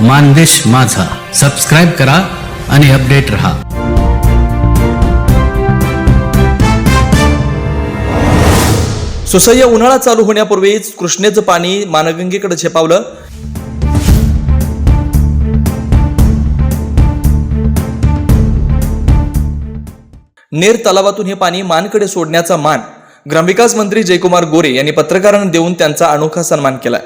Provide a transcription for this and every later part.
मानदेश माझा. सबस्क्राईब करा आणि अपडेट रहा. सुसह्य उन्हाळा चालू होण्यापूर्वीच कृष्णेचं पाणी मानगंगेकडे झेपावलं नेर तलावातून हे पाणी मानकडे सोडण्याचा मान. ग्रामविकास मंत्री जयकुमार गोरे यांनी पत्रकारांना देऊन त्यांचा अनोखा सन्मान केलाय.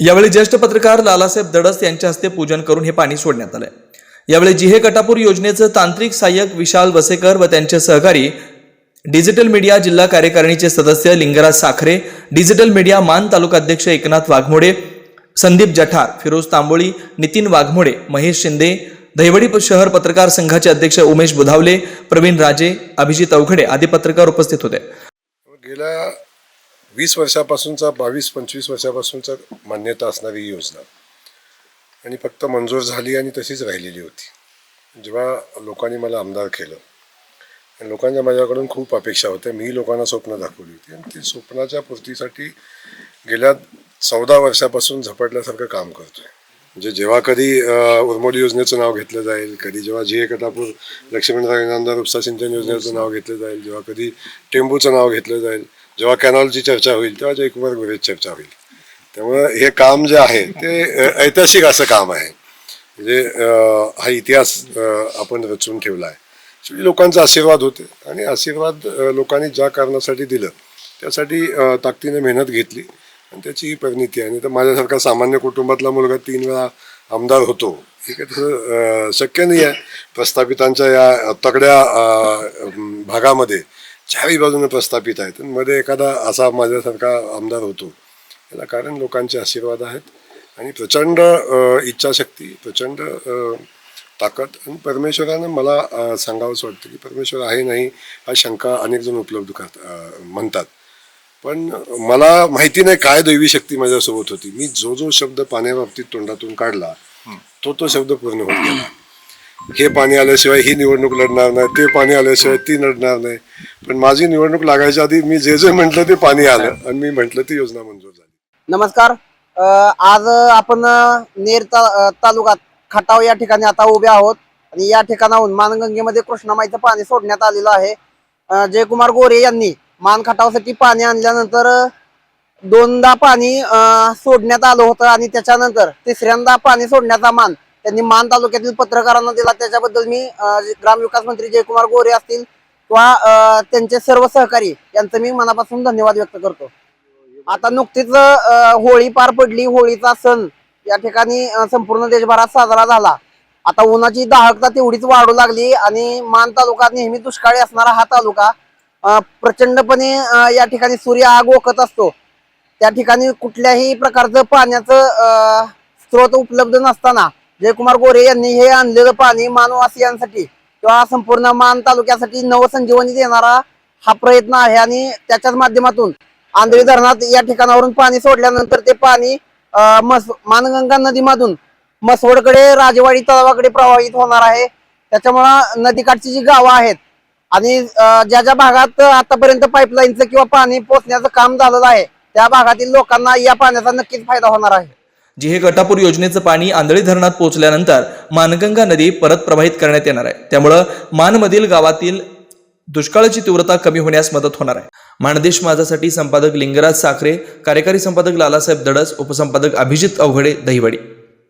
यावेळी ज्येष्ठ पत्रकार लालासाहेब दडस यांच्या हस्ते पूजन करून हे पाणी सोडण्यात आलं यावेळी जिहे कटापूर योजनेचं तांत्रिक सहाय्यक विशाल वसेकर व त्यांचे सहकारी डिजिटल मीडिया जिल्हा कार्यकारिणीचे सदस्य लिंगराज साखरे डिजिटल मीडिया मान तालुका अध्यक्ष एकनाथ वाघमोडे संदीप जठार फिरोज तांबोळी नितीन वाघमोडे महेश शिंदे दहिवडी शहर पत्रकार संघाचे अध्यक्ष उमेश बुधावले प्रवीण राजे अभिजित अवघडे आदी पत्रकार उपस्थित होते. गेल्या वीस वर्षापासूनचा बावीस पंचवीस वर्षापासूनचा मान्यता असणारी ही योजना. आणि फक्त मंजूर झाली आणि तशीच राहिलेली होती. जेव्हा लोकांनी मला आमदार केलं आणि लोकांच्या माझ्याकडून खूप अपेक्षा होत्या. मी लोकांना स्वप्न दाखवली होती. आणि ती स्वप्नाच्या पूर्तीसाठी गेल्या चौदा वर्षापासून झपटल्यासारखं काम करतोय. म्हणजे जेव्हा कधी उर्मोली उर्मोडी योजनेचं नाव घेतलं जाईल कधी जेव्हा जे कटापूर लक्ष्मीनारायण उपसा सिंचन योजनेचं नाव घेतलं जाईल जेव्हा कधी टेंबूचं नाव घेतलं जाईल जेव्हा कॅनॉलची चर्चा होईल तेव्हा जयकुमार गोरेची चर्चा होईल. त्यामुळं हे काम जे आहे ते ऐतिहासिक असं काम आहे. म्हणजे हा इतिहास आपण रचून ठेवला आहे लोकांचा आशीर्वाद होते. आणि आशीर्वाद लोकांनी ज्या कारणासाठी दिलं त्यासाठी ताकदीने मेहनत घेतली आणि त्याची ही परिणिती आहे. आणि तर माझ्यासारखा सामान्य कुटुंबातला मुलगा तीन वेळा आमदार होतो हे काही तसं शक्य नाही आहे. प्रस्थापितांच्या या तगड्या भागामध्ये चारही बाजूने प्रस्थापित आहेत. मध्ये एखादा असा माझ्यासारखा आमदार होतो. याला कारण लोकांचे आशीर्वाद आहेत. आणि प्रचंड इच्छाशक्ती प्रचंड ताकद आणि परमेश्वरानं मला अ, सांगावंसं वाटतं की परमेश्वर आहे नाही हा शंका अनेक जण उपलब्ध करत म्हणतात. पण मला माहिती नाही काय दैवी शक्ती माझ्यासोबत होती. मी जो जो शब्द पाण्याबाबतीत तोंडातून काढला तो तो शब्द पूर्ण होत गेला. हे पाणी आल्याशिवाय ही निवडणूक लढणार नाही ते पाणी आल्याशिवाय ती लढणार नाही. पण माझी निवडणूक लागायच्या आधी मी जे जे म्हटलं ते पाणी आलं आणि मी म्हटलं ती योजना मंजूर झाली. नमस्कार. आज आपण नेर ता तालुक्यात खटाव या ठिकाणी आता उभे आहोत आणि या ठिकाणाहून मानगंगेमध्ये कृष्णामाईचं पाणी सोडण्यात आलेलं आहे. जयकुमार गोरे यांनी मान खटावसाठी पाणी आणल्यानंतर दोनदा पाणी सोडण्यात आलं होतं आणि त्याच्यानंतर तिसऱ्यांदा पाणी सोडण्याचा मान त्यांनी मान तालुक्यातील पत्रकारांना दिला. त्याच्याबद्दल मी ग्रामविकास मंत्री जयकुमार गोरे असतील किंवा त्यांचे सर्व सहकारी यांचं मी मनापासून धन्यवाद व्यक्त करतो. आता नुकतीच होळी पार पडली. होळीचा सण या ठिकाणी संपूर्ण देशभरात साजरा झाला. आता उन्हाची दाहकता तेवढीच वाढू लागली आणि मान तालुका नेहमी दुष्काळी असणारा हा तालुका प्रचंडपणे या ठिकाणी सूर्य आग ओकत असतो. त्या ठिकाणी कुठल्याही प्रकारचं पाण्याचं स्रोत उपलब्ध नसताना जयकुमार गोरे यांनी हे आणलेलं पाणी मानवासियांसाठी किंवा संपूर्ण मान तालुक्यासाठी नवसंजीवनी देणारा हा प्रयत्न आहे. आणि त्याच्याच माध्यमातून आंधळी धरणात या ठिकाणावरून पाणी सोडल्यानंतर ते पाणी मस मानगंगा नदीमधून मसवडकडे राजवाडी तलावाकडे प्रवाहित होणार आहे. त्याच्यामुळं नदीकाठची जी गावं आहेत आणि ज्या ज्या भागात आतापर्यंत पाईपलाईनचं किंवा पाणी पोचण्याचं काम झालेलं आहे त्या भागातील लोकांना या पाण्याचा नक्कीच फायदा होणार आहे. जी हे गटापूर योजनेचं पाणी आंधळी धरणात पोहोचल्यानंतर मानगंगा नदी परत प्रवाहित करण्यात येणार आहे. त्यामुळं मानमधील गावातील दुष्काळाची तीव्रता कमी होण्यास मदत होणार आहे. मानदेश माझासाठी संपादक लिंगराज साखरे कार्यकारी संपादक लालासाहेब दडस उपसंपादक अभिजित अवघडे दहिवडी.